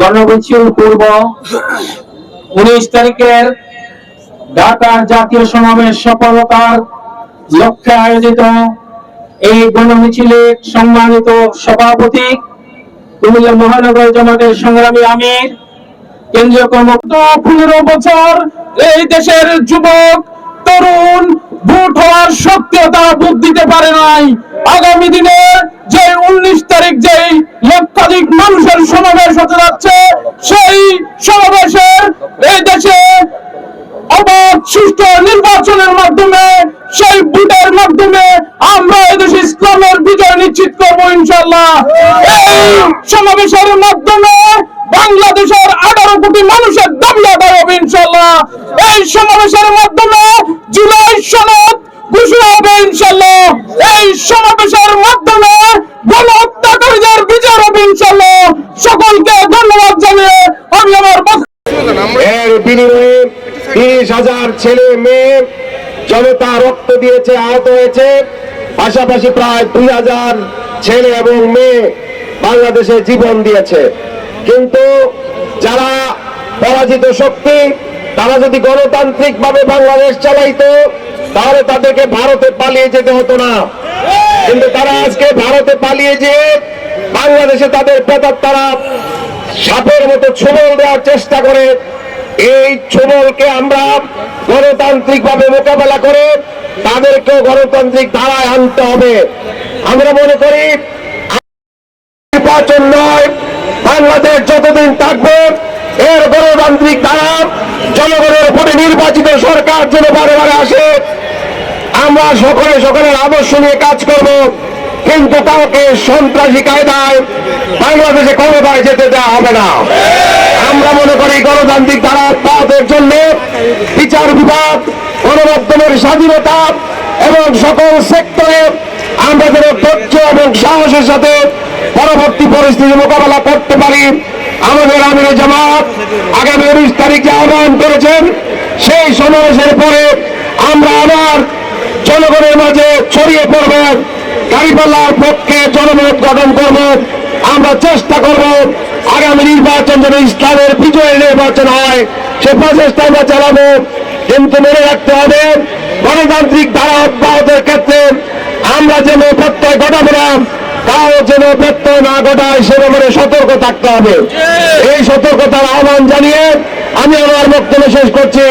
গণমিছিল পূর্ব উনিশ তারিখের ঢাকার জাতীয় সমাবেশ সফলতার লক্ষ্যে আয়োজিত এই গণমিছিলে সম্মানিত সভাপতি কুমিল্লা মহানগর জামাতের সংগ্রামী আমির, কেন্দ্রীয় কর্মকর্তা পনেরো বছর এই দেশের যুবক, তরুণ, ভোট হওয়ার তারা ভোট দিতে পারে নাই। আগামী দিনে তারিখ যেই লক্ষাধিক মানুষের সমাবেশ হতে যাচ্ছে, সেই সমাবেশের এই দেশে নির্বাচনের মাধ্যমে, সেই ভোটের মাধ্যমে আমরা এদেশে ইসলামের বিজয় নিশ্চিত করব ইনশাল্লাহ সমাবেশের মাধ্যমে বাংলাদেশের আঠারো কোটি মানুষের দাবি আদায় হবে ইনশাল্লাহ এই সমাবেশের মাধ্যমে জুলাই সনদ ঘোষণা হবে ইনশাল্লাহ এই সমাবেশের মাধ্যমে গণ হত্যাকারীদের বিজয় হবে ইনশাল্লাহ সকলকে ধন্যবাদ জানিয়ে আমি আমার বক্তব্য এর বিনিময়ে তিরিশ হাজার ছেলে মেয়ে জনতা রক্ত দিয়েছে, আহত হয়েছে। পাশাপাশি প্রায় দুই হাজার ছেলে এবং মেয়ে বাংলাদেশে জীবন দিয়েছে। কিন্তু যারা পরাজিত শক্তি, তারা যদি গণতান্ত্রিক ভাবে বাংলাদেশ চালাইতো, তাহলে তাদেরকে ভারতে পালিয়ে যেতে হতো না। কিন্তু তারা আজকে ভারতে পালিয়ে যেয়ে বাংলাদেশে তাদের পেতার তারা সাপের মতো ছোবল দেওয়ার চেষ্টা করে। এই ছোবলকে আমরা গণতান্ত্রিক ভাবে মোকাবেলা করে তাদেরকেও গণতান্ত্রিক ধারায় আনতে হবে। আমরা মনে করি, নির্বাচন নয়, বাংলাদেশ যতদিন থাকবে, এর গণতান্ত্রিক ধারা জনগণের উপরে নির্বাচিত সরকার যেন বারে বারে আসে। আমরা সকলে সকলের আদর্শ নিয়ে কাজ করব, কিন্তু কাউকে সন্ত্রাসী কায়দায় বাংলাদেশে ক্ষমতায় যেতে দেওয়া হবে না। আমরা মনে করি গণতান্ত্রিক ধারা পথের জন্য বিচার বিভাগ, গণমাধ্যমের স্বাধীনতা এবং সকল সেক্টরে আমরা যেন ধৈর্য এবং সাহসের সাথে পরবর্তী পরিস্থিতি মোকাবেলা করতে পারি। আমাদের আমির জামাত আগামী উনিশ তারিখে আহ্বান করেছেন, সেই সমাবেশের পরে আমরা আবার জনগণের মাঝে ছড়িয়ে পড়ব। গাড়িপাল্লার পক্ষে জনমত গঠন করব, আমরা চেষ্টা করব আগামী নির্বাচন যেন ইসলামের বিজয়ের নির্বাচন হয়, সে প্রচেষ্টা আমরা চালাবো। কিন্তু মনে রাখতে হবে, গণতান্ত্রিক ধারা অব্যাহতের ক্ষেত্রে আমরা যেন প্রত্যয় ঘটাবো না, তাও যেন প্রত্যয় না ঘটায় সে ব্যাপারে সতর্ক থাকতে হবে। এই সতর্কতার আহ্বান জানিয়ে আমি আমার বক্তব্য শেষ করছি।